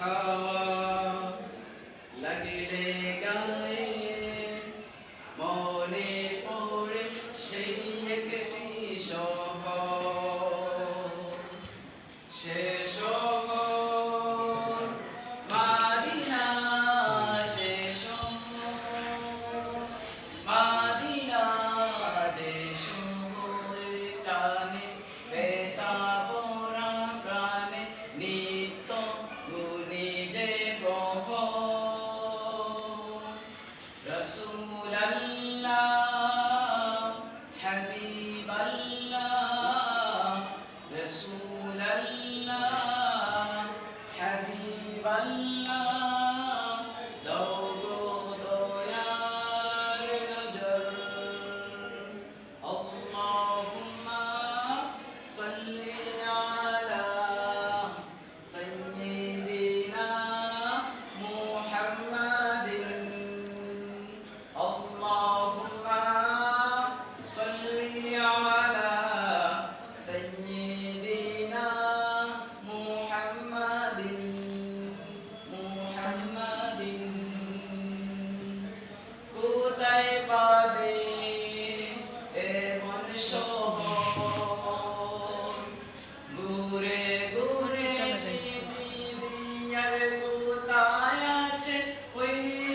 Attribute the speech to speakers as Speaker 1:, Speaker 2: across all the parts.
Speaker 1: খাওয়া লাগিলে গায়ে মনে পড়ে সেই একটি সহ সে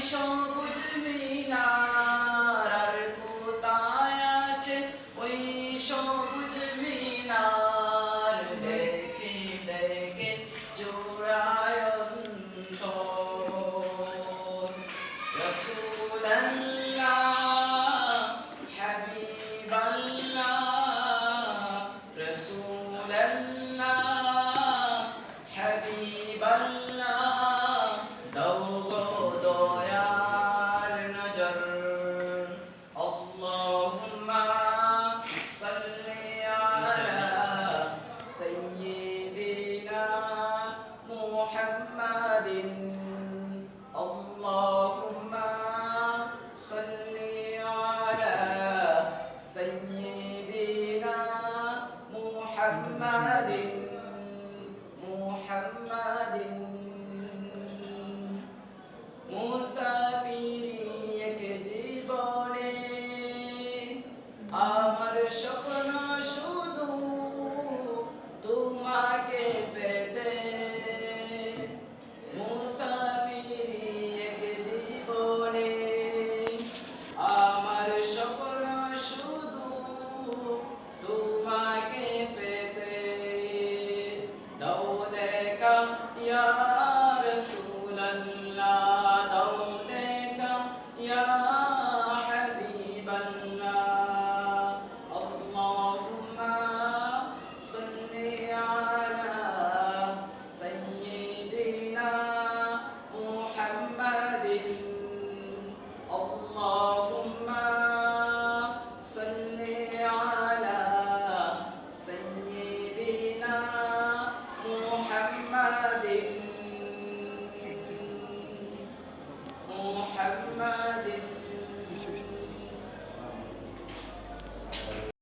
Speaker 1: সবুজ মিনার আর কোথায় আছে ওই সবুজ মিনার দেখে দেখে জোড়ায় রসুল سيدنا محمد محمد মুসাফিরি এক জীবনে আমার স্বপ্ন শুধু ya.